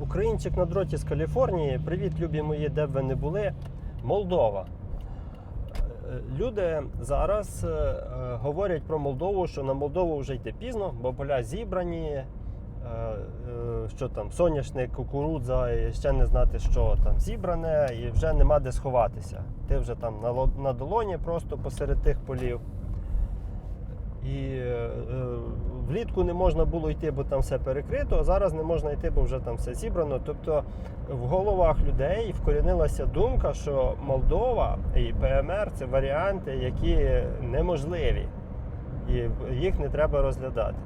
Українчик на дроті з Каліфорнії. Привіт, любі мої, де б ви не були. Молдова. Е, Люди зараз е, е, говорять про Молдову, що на Молдову вже йти пізно, бо поля зібрані, що там, соняшник, кукурудза, і ще не знати, що там зібране, і вже нема де сховатися. Ти вже там на долоні просто посеред тих полів. І е, е, влітку не можна було йти, бо там все перекрито, а зараз не можна йти, бо вже там все зібрано. Тобто в головах людей вкорінилася думка, що Молдова і ПМР це варіанти, які неможливі, і їх не треба розглядати.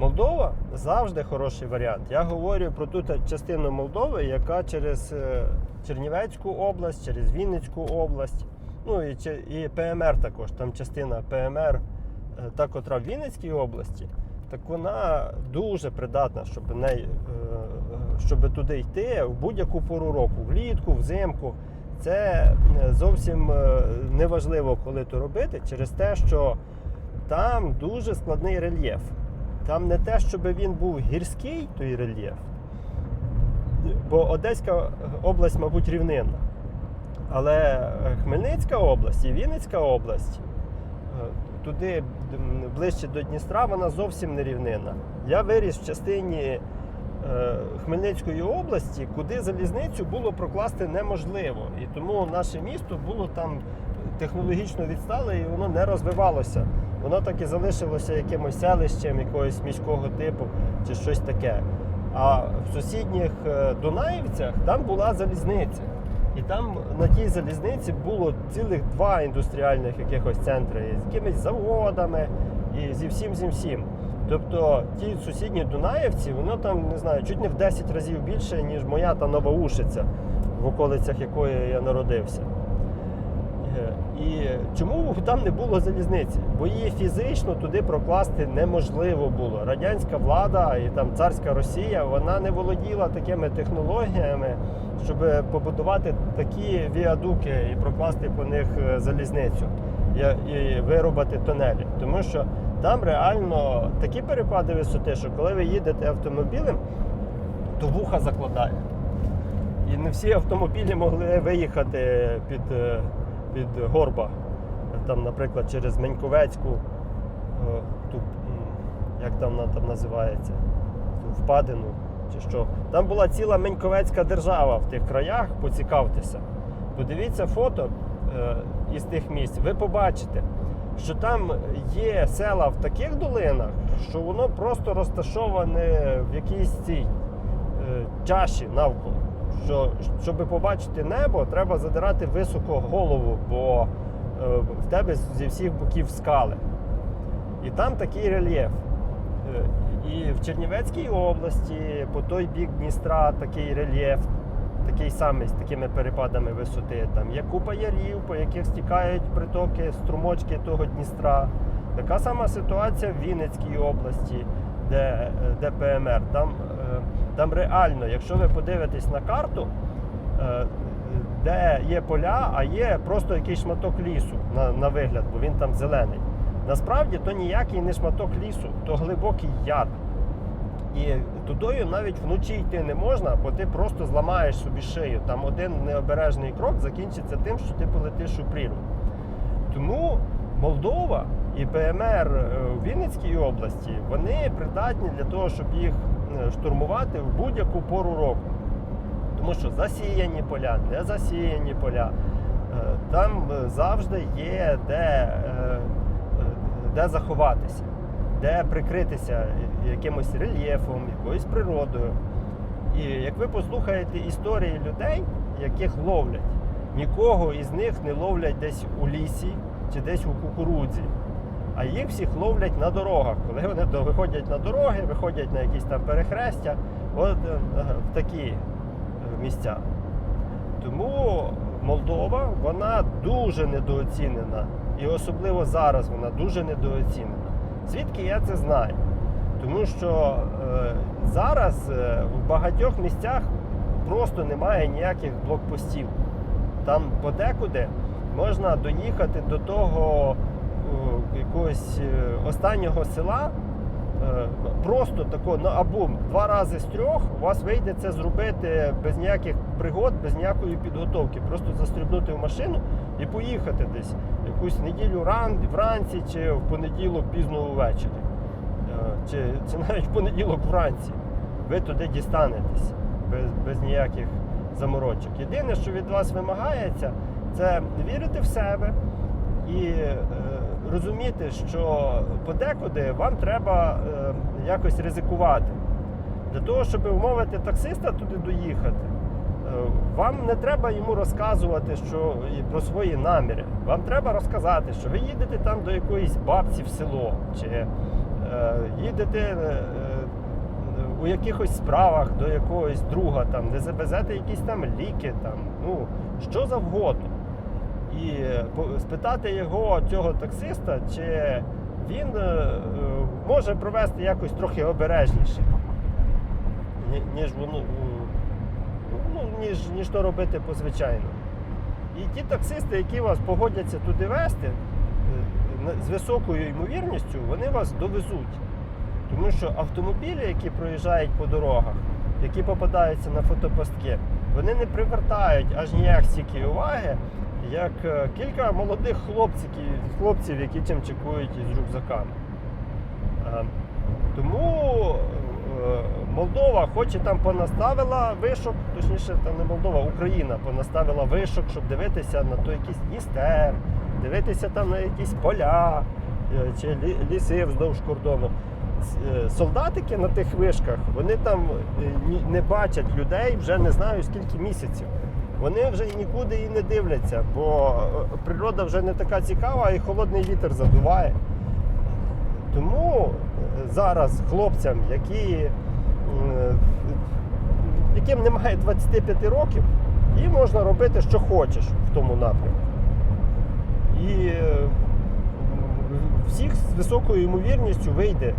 Молдова завжди хороший варіант. Я говорю про ту частину Молдови, яка через е, Чернівецьку область, через Вінницьку область, ну і, і ПМР також. Там частина ПМР, та котра в Вінницькій області, так вона дуже придатна, щоб, неї, е, е, щоб туди йти в будь-яку пору року, влітку, взимку. Це е, зовсім е, неважливо, коли то робити, через те, що там дуже складний рельєф. Там не те, щоб він був гірський, той рельєф, бо Одеська область, мабуть, рівнинна. Але е, Хмельницька область і Вінницька область, е, туди ближче до Дністра, вона зовсім не рівнина. Я виріс в частині е, Хмельницької області, куди залізницю було прокласти неможливо. І тому наше місто було там технологічно відстале і воно не розвивалося. Воно так і залишилося якимось селищем якогось міського типу чи щось таке. А в сусідніх е, Дунаївцях там була залізниця. І там на тій залізниці було цілих два індустріальних якихось центри з якимись заводами і зі всім зі всім. Тобто ті сусідні Дунаївці, воно там не знаю, чуть не в 10 разів більше, ніж моя та Новоушиця, в околицях якої я народився. Е, І чому там не було залізниці? Бо її фізично туди прокласти неможливо було. Радянська влада і там царська Росія вона не володіла такими технологіями, щоб побудувати такі віадуки і прокласти по них е, залізницю і, вирубати тунелі. Тому що там реально такі перепади висоти, що коли ви їдете автомобілем, то вуха закладає. І не всі автомобілі могли виїхати під, е, під горба. Там, наприклад, через Меньковецьку, е, ту, як там вона там називається, ту впадину чи що. Там була ціла Меньковецька держава в тих краях, поцікавтеся. Подивіться фото е, із тих місць, ви побачите, що там є села в таких долинах, що воно просто розташоване в якійсь цій е, чаші навколо. Що, щоб побачити небо, треба задирати високо голову, бо е, в тебе зі всіх боків скали. І там такий рельєф. І в Чернівецькій області, по той бік Дністра, такий рельєф, такий самий з такими перепадами висоти. Там є купа ярів, по яких стікають притоки, струмочки того Дністра. Така сама ситуація в Вінницькій області, де, де ПМР. Там, е, там реально, якщо ви подивитесь на карту, е, де є поля, а є просто якийсь шматок лісу на, на вигляд, бо він там зелений. Насправді то ніякий не шматок лісу, то глибокий яд. І тудою навіть вночі йти не можна, бо ти просто зламаєш собі шию. Там один необережний крок закінчиться тим, що ти полетиш у прірву. Тому Молдова і ПМР е, у Вінницькій області вони придатні для того, щоб їх е, штурмувати в будь-яку пору року. Тому що засіяні поля, не засіяні поля. Е, Там е, завжди є де, е, е, де заховатися, де прикритися якимось рельєфом, якоюсь природою. І як ви послухаєте історії людей, яких ловлять, нікого із них не ловлять десь у лісі чи десь у кукурудзі. А їх всіх ловлять на дорогах. Коли вони виходять на дороги, виходять на якісь там перехрестя, от е, в такі е, місця. Тому Молдова вона дуже недооцінена. І особливо зараз вона дуже недооцінена. Звідки я це знаю? Тому що е, зараз е, в багатьох місцях просто немає ніяких блокпостів. Там подекуди можна доїхати до того е, якогось е, останнього села просто тако на абум два рази з трьох у вас вийде це зробити без ніяких пригод, без ніякої підготовки. Просто застрибнути в машину і поїхати десь якусь неділю ран, вранці чи в понеділок пізно ввечері. Е, Чи, чи навіть в понеділок вранці. Ви туди дістанетесь без, без ніяких заморочок. Єдине, що від вас вимагається, це вірити в себе і е, розуміти, що подекуди вам треба е, якось ризикувати. Для того, щоб умовити таксиста туди доїхати, е, вам не треба йому розказувати що, про свої наміри. Вам треба розказати, що ви їдете там до якоїсь бабці в село, чи е, їдете е, е, у якихось справах до якогось друга, там, не завезете якісь там ліки, там, ну, що завгодно. І спитати його, цього таксиста, чи він е, може провести якось трохи обережніше, ніж воно. Ну, ніж, ніж то робити по звичайному. І ті таксисти, які вас погодяться туди вести, е, з високою ймовірністю, вони вас довезуть. Тому що автомобілі, які проїжджають по дорогах, які попадаються на фотопостки, вони не привертають аж ніяк стільки уваги, як е, кілька молодих хлопців, хлопців які чим чекують із рюкзаками. Е, Тому е, Молдова, хоч і там понаставила вишок, точніше, там не Молдова, Україна понаставила вишок, щоб дивитися на той якийсь Дністер, дивитися там на якісь поля чи ліси вздовж кордону. Солдатики на тих вишках, вони там не бачать людей вже не знаю скільки місяців. Вони вже нікуди і не дивляться, бо е, природа вже не така цікава і холодний вітер задуває. Тому е, зараз хлопцям, які, е, яким немає 25 років, їм можна робити, що хочеш в тому напрямку. І всіх з високою ймовірністю вийде,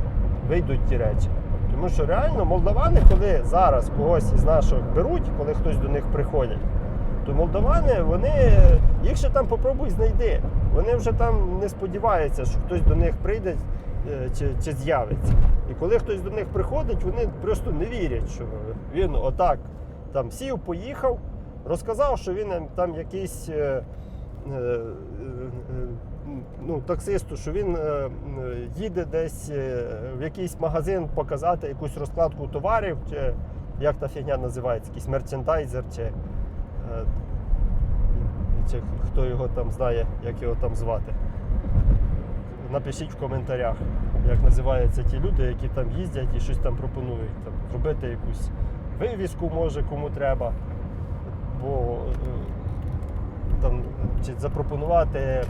вийдуть ті речі. Тому що реально молдавани, коли зараз когось із наших беруть, коли хтось до них приходить, то молдавани, вони їх ще там попробуй знайди. Вони вже там не сподіваються, що хтось до них прийде е, чи, чи з'явиться. І коли хтось до них приходить, вони просто не вірять, що він отак там сів, поїхав, розказав, що він там якийсь. е, е, е, Ну, таксисту, що він е, їде десь е, в якийсь магазин показати якусь розкладку товарів, чи як та фігня називається, якийсь мерчендайзер, чи, е, чи хто його там знає, як його там звати. Напишіть в коментарях, як називаються ті люди, які там їздять і щось там пропонують. Там, зробити якусь вивіску, може, кому треба. Бо е, там, чи запропонувати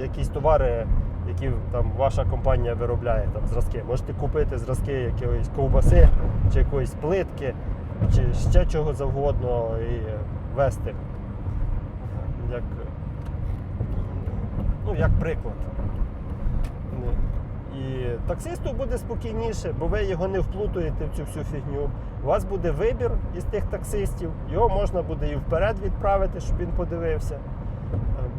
якісь товари, які там ваша компанія виробляє, там зразки. Можете купити зразки якоїсь ковбаси, чи якоїсь плитки, чи ще чого завгодно і вести. Як, ну, як приклад. І таксисту буде спокійніше, бо ви його не вплутуєте в цю всю фігню. У вас буде вибір із тих таксистів, його можна буде і вперед відправити, щоб він подивився.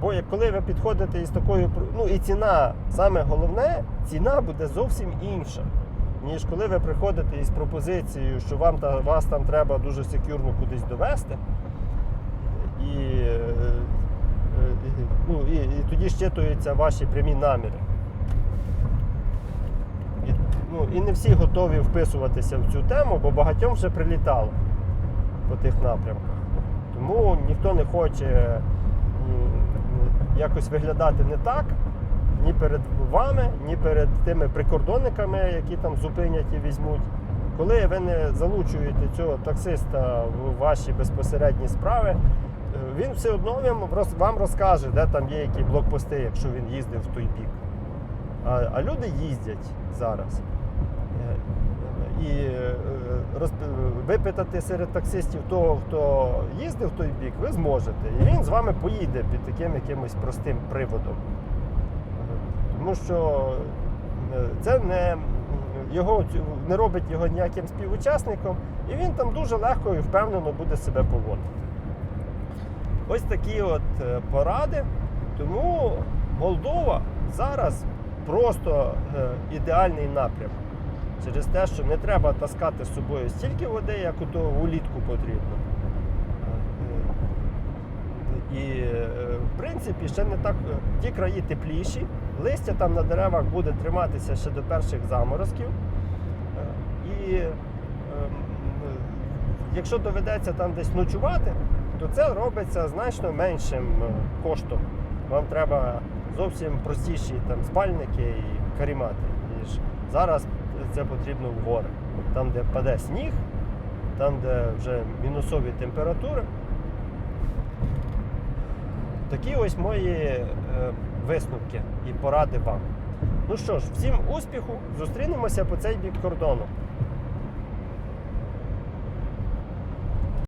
Бо коли ви підходите із такою, ну і ціна, саме головне, ціна буде зовсім інша, ніж коли ви приходите із пропозицією, що вам та вас там треба дуже секюрно кудись довести. І, е, е, ну, і, і тоді щитуються ваші прямі наміри. І, ну, і не всі готові вписуватися в цю тему, бо багатьом вже прилітало по тих напрямках. Тому ніхто не хоче якось виглядати не так ні перед вами, ні перед тими прикордонниками, які там зупинять і візьмуть. Коли ви не залучуєте цього таксиста в ваші безпосередні справи, він все одно вам розкаже, де там є які блокпости, якщо він їздив в той бік. А, а люди їздять зараз. Е, І е, розп- випитати серед таксистів того, хто їздив в той бік, ви зможете. І він з вами поїде під таким якимось простим приводом. Тому що е, це не, його, не робить його ніяким співучасником, і він там дуже легко і впевнено буде себе поводити. Ось такі от е, поради. Тому Молдова зараз просто е, ідеальний напрям. Через те, що не треба таскати з собою стільки води, як у того улітку потрібно. Е, І в принципі ще не так ті краї тепліші, листя там на деревах буде триматися ще до перших заморозків. І ем, якщо доведеться там десь ночувати, то це робиться значно меншим е, коштом. Вам треба зовсім простіші там спальники і карімати, ніж зараз це потрібно в гори. Там, де паде сніг, там, де вже мінусові температури. Такі ось мої е, висновки і поради вам. Ну що ж, всім успіху! Зустрінемося по цей бік кордону.